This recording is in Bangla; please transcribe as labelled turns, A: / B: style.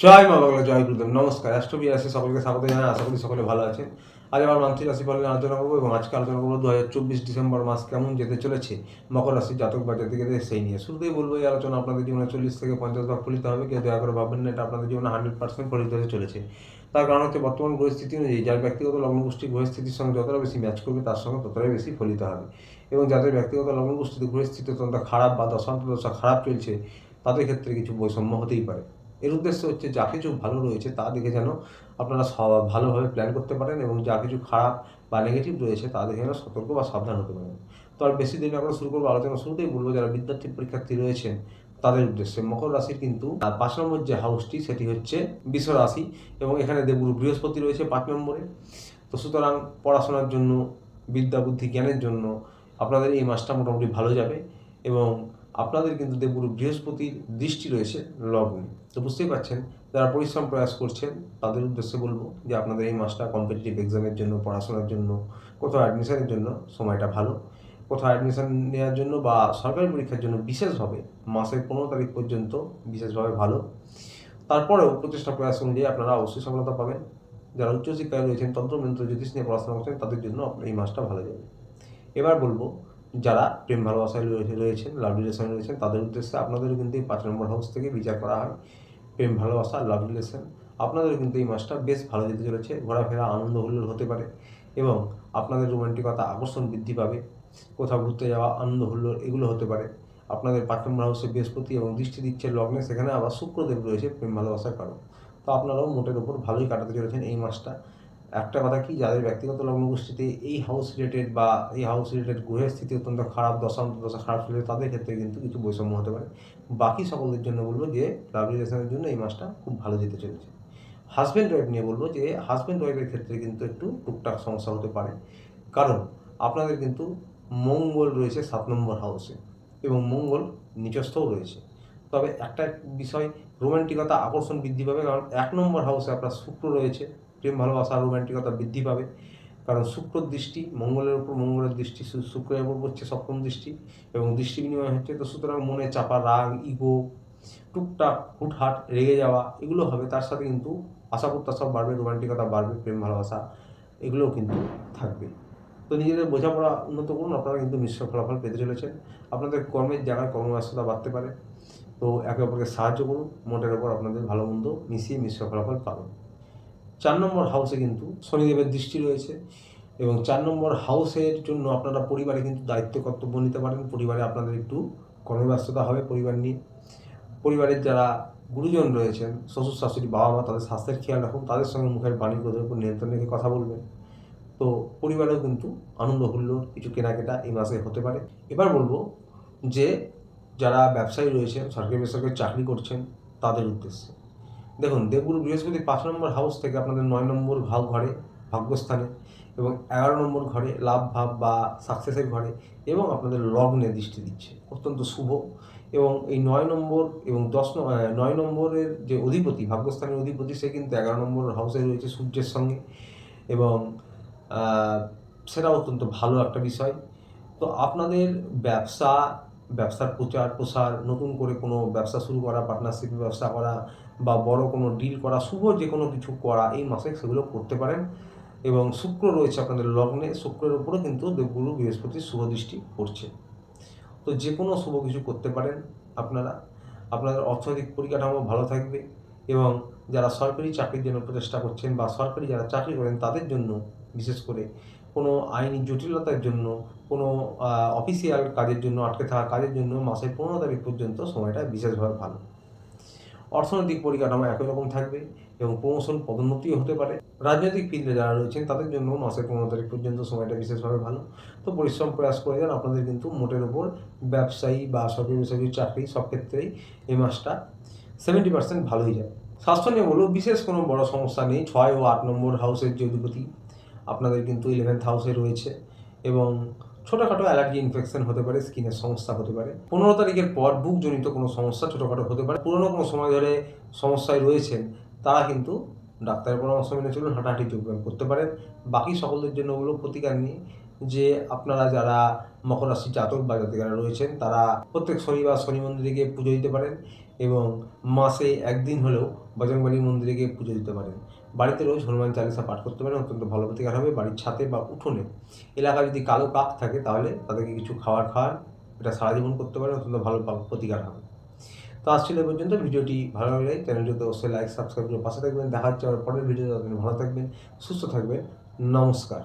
A: জয় মা বাংলা, জয় গুরুদেব। নমস্কার অ্যাস্ট্রবি আসে সকলকে স্বাগত জানাই, আশা করি সকলে ভালো আছেন। আজ আমার মান্থলি রাশি ফল আলোচনা করব এবং আজকে আলোচনা করব দু হাজার চব্বিশ ডিসেম্বর মাস কেমন যেতে চলেছে, মকর রাশির জাতক বা জাতিকাদের সেই নিয়ে। শুরুতেই বলব, এই আলোচনা আপনাদের জীবনে চল্লিশ থেকে পঞ্চাশ ভাগ ফলিত হবে, কেউ দয়া করে ভাববেন না, এটা আপনাদের জীবনে হান্ড্রেড পার্সেন্ট ফলিত হতে চলেছে। তার কারণ হচ্ছে বর্তমান পরিস্থিতি অনুযায়ী, যার ব্যক্তিগত লগ্নগোষ্ঠীর পরিস্থিতির সঙ্গে যতটা বেশি ম্যাচ করবে, তার সঙ্গে ততটাই বেশি ফলিত হবে। এবং যাদের ব্যক্তিগত লগ্নগোষ্ঠীতে পরিস্থিতি অত্যন্ত খারাপ বা দশান্ত দশা খারাপ চলছে, তাদের ক্ষেত্রে কিছু বৈষম্য হতেই পারে। এর উদ্দেশ্য হচ্ছে যা কিছু ভালো রয়েছে তা দেখে যেন আপনারা ভালোভাবে প্ল্যান করতে পারেন এবং যা কিছু খারাপ বা নেগেটিভ রয়েছে তা দেখে যেন সতর্ক বা সাবধান হতে পারেন। তো আর বেশি দিন আমরা শুরু করব আলোচনা শুরুতেই বলব, যারা বিদ্যার্থী পরীক্ষার্থী রয়েছেন, তাদের উদ্দেশ্যে মকর রাশির কিন্তু পাঁচ নম্বর যে হাউসটি সেটি হচ্ছে বিশ্ব রাশি এবং এখানে দেবগুরু বৃহস্পতি রয়েছে পাঁচ নম্বরে। তো সুতরাং পড়াশোনার জন্য, বিদ্যা বুদ্ধি জ্ঞানের জন্য আপনাদের এই মাসটা মোটামুটি ভালো যাবে এবং আপনাদের কিন্তু দেবগুরু বৃহস্পতির দৃষ্টি রয়েছে লগ্নে। তো বুঝতেই পারছেন, যারা পরিশ্রম প্রয়াস করছেন, তাদের উদ্দেশ্যে বলব যে আপনাদের এই মাসটা কম্পিটিটিভ এক্সামের জন্য, পড়াশোনার জন্য, কোথাও অ্যাডমিশনের জন্য সময়টা ভালো। কোথাও অ্যাডমিশন নেওয়ার জন্য বা সরকারি পরীক্ষার জন্য বিশেষভাবে মাসের পনেরো তারিখ পর্যন্ত বিশেষভাবে ভালো। তারপরেও প্রচেষ্টা প্রয়াস অনুযায়ী আপনারা অবশ্যই সফলতা পাবেন। যারা উচ্চশিক্ষায় রয়েছেন, তন্ত্রমন্ত্র, জ্যোতিষ নিয়ে পড়াশোনা করছেন, তাদের জন্য এই মাসটা ভালো যাবে। এবার বলব যারা প্রেম ভালোবাসায় রয়েছে রয়েছেন লাভ রিলেশনে রয়েছেন তাদের উদ্দেশ্যে আপনাদেরও কিন্তু এই পাঁচ নম্বর হাউস থেকে বিচার করা হয়। প্রেম ভালোবাসা লাভ রিলেশন আপনাদেরও কিন্তু এই মাসটা বেশ ভালো যেতে চলেছে, ঘোরাফেরা আনন্দ হুল্লোড় হতে পারে এবং আপনাদের রোমান্টিকতা আকর্ষণ বৃদ্ধি পাবে, কোথাও ঘুরতে যাওয়া, আনন্দ হুল্লোড় এগুলো হতে পারে। আপনাদের পাঁচ নম্বর হাউসে বৃহস্পতি এবং দৃষ্টি দিচ্ছে লগ্নে, সেখানে আবার শুক্রদেব রয়েছে প্রেম ভালোবাসার কারণ। তো আপনারাও মোটের উপর ভালোই কাটাতে চলেছেন এই মাসটা একটা কথা কি, যাদের ব্যক্তিগত লগ্নগোষ্ঠীতে এই হাউস রিলেটেড বা এই হাউস রিলেটেড গ্রহের স্থিতি অত্যন্ত খারাপ দশান্ত দশা খারাপ চলে তাদের ক্ষেত্রে কিন্তু কিছু বৈষম্য হতে পারে। বাকি সকলদের জন্য বলব যে লাভ রিলেশনের জন্য এই মাসটা খুব ভালো যেতে চলেছে। হাজব্যান্ড ওয়াইফ নিয়ে বলব যে হাজব্যান্ড ওয়াইফের ক্ষেত্রে কিন্তু একটু টুকটাক সমস্যা হতে পারে। কারণ আপনাদের কিন্তু মঙ্গল রয়েছে সাত নম্বর হাউসে এবং মঙ্গল নিচস্থও রয়েছে। তবে একটা বিষয় রোমান্টিকতা আকর্ষণ বৃদ্ধি পাবে। কারণ এক নম্বর হাউসে আপনার শুক্র রয়েছে। প্রেম ভালোবাসা রোমান্টিকতা বৃদ্ধি পাবে। কারণ শুক্র দৃষ্টি মঙ্গলের উপর মঙ্গলের দৃষ্টি শুক্রের উপর পড়ছে সপ্তম দৃষ্টি এবং দৃষ্টি বিনিময় হচ্ছে। তো সুতরাং মনে চাপা, রাগ ইগো টুকটাক, হুটহাট, রেগে যাওয়া, এগুলো হবে। তার সাথে কিন্তু আশা প্রত্যাশাও বাড়বে রোমান্টিকতা বাড়বে, প্রেম ভালোবাসা, এগুলোও কিন্তু থাকবে। তো নিজেদের বোঝাপড়া উন্নত করুন, আপনারা কিন্তু মিশ্র ফলাফল পেতে চলেছেন। আপনাদের কর্মের জায়গায় কর্মব্যস্ততা বাড়তে পারে। তো একে অপরকে সাহায্য করুন মোটের ওপর আপনাদের ভালো মন্দ মিশিয়ে মিশ্র ফলাফল পাবেন। চার নম্বর হাউসে কিন্তু শনিদেবের দৃষ্টি রয়েছে এবং চার নম্বর হাউসের জন্য আপনারা পরিবারে কিন্তু দায়িত্ব, কর্তব্য নিতে পারেন। পরিবারে আপনাদের একটু কর্মব্যস্ততা হবে পরিবার নিয়ে। পরিবারের যারা গুরুজন রয়েছেন, শ্বশুর শাশুড়ি বাবা মা তাদের স্বাস্থ্যের খেয়াল রাখুন। তাদের সঙ্গে মুখের বাণী ক্রোধের উপর নিয়ন্ত্রণ রেখে কথা বলবেন। তো পরিবারেও কিন্তু আনন্দ, হুল্লোড়, কিছু কেনাকাটা এই মাসে হতে পারে। এবার বলব যে যারা ব্যবসায়ী রয়েছেন সরকারি বেসরকারি চাকরি করছেন, তাদের উদ্দেশ্যে। দেখুন, দেবগুরু বৃহস্পতি পাঁচ নম্বর হাউস থেকে আপনাদের নয় নম্বর ভাব ঘরে, ভাগ্যস্থানে এবং এগারো নম্বর ঘরে লাভ, ভাব বা সাকসেসের ঘরে এবং আপনাদের লগ্নে দৃষ্টি দিচ্ছে। অত্যন্ত শুভ এবং এই নয় নম্বর এবং দশ নয় নম্বরের যে অধিপতি, ভাগ্যস্থানের অধিপতি, সে কিন্তু এগারো নম্বর হাউসে রয়েছে সূর্যের সঙ্গে এবং সেটা অত্যন্ত ভালো একটা বিষয়। তো আপনাদের ব্যবসা ব্যবসার প্রচার প্রসার, নতুন করে কোনো ব্যবসা শুরু করা পার্টনারশিপ ব্যবসা করা বা বড় কোনো ডিল করা, শুভ যে কোনো কিছু করা, এই মাসে সেগুলো করতে পারেন। এবং শুক্র রয়েছে আপনাদের লগ্নে, শুক্রের উপরও কিন্তু দেবগুরু বৃহস্পতির শুভ দৃষ্টি পড়ছে। তো যে কোনো শুভ কিছু করতে পারেন আপনারা। আপনাদের অর্থনৈতিক পরিকাঠামো ভালো থাকবে এবং যারা সরকারি চাকরির জন্য প্রচেষ্টা করছেন বা সরকারি যারা চাকরি করেন তাদের জন্য বিশেষ করে কোনো আইনি জটিলতার জন্য, কোনো অফিসিয়াল কাজের জন্য আটকে থাকা কাজের জন্য মাসের পনেরো তারিখ পর্যন্ত সময়টা বিশেষভাবে ভালো। অর্থনৈতিক পরিকাঠামো একই রকম থাকবে এবং প্রমোশন পদোন্নতিও হতে পারে। রাজনৈতিক ফিল্ডে যারা রয়েছেন, তাদের জন্য মাসের পনেরো তারিখ পর্যন্ত সময়টা বিশেষভাবে ভালো। তো পরিশ্রম প্রয়াস করে যান, আপনাদের কিন্তু মোটের ওপর ব্যবসায়ী বা সরকারি বেসরকারি চাকরি সব ক্ষেত্রেই এই মাসটা সেভেন্টি পার্সেন্ট ভালোই যাবে স্বাস্থ্য নিয়ে বলব বিশেষ কোনো বড় সমস্যা নেই। ছয় ও আট নম্বর হাউসের যে অধিপতি আপনাদের কিন্তু ইলেভেন্থ হাউসে রয়েছে এবং ছোটোখাটো অ্যালার্জি ইনফেকশন হতে পারে স্কিনের সমস্যা হতে পারে। পনেরো তারিখের পর বুকজনিত কোনো সমস্যা ছোটোখাটো হতে পারে। পুরনো কোনো সময় ধরে সমস্যায় রয়েছেন, তারা কিন্তু ডাক্তারের পরামর্শ মেনে চলুন, হাঁটাহাঁটি যোগব্যায়াম করতে পারেন। বাকি সকলের জন্য ওগুলো প্রতিকার নিয়ে যে আপনারা যারা মকর রাশি জাতক বা জাতিকারা রয়েছেন, তারা প্রত্যেক শনিবার শনি মন্দিরে গিয়ে পুজো দিতে পারেন। এবং মাসে একদিন হলেও বজরংবলী মন্দিরে গিয়ে পুজো দিতে পারেন। বাড়িতে রোজ হনুমান চালিসা পাঠ করতে পারেন, অত্যন্ত ভালো প্রতিকার হবে। বাড়ির ছাদে বা উঠোনে এলাকায় যদি কালো কাক থাকে তাহলে তাদেরকে কিছু খাবার খাওয়ান, এটা সারা জীবন করতে পারেন, অত্যন্ত ভালো প্রতিকার হবে। তো আসছিল পর্যন্ত। ভিডিওটি ভালো লাগলে চ্যানেলটিতে অবশ্যই লাইক সাবস্ক্রাইব করে পাশে থাকবেন। দেখা হচ্ছে আবার পরের ভিডিও ভালো থাকবেন, সুস্থ থাকবেন। নমস্কার।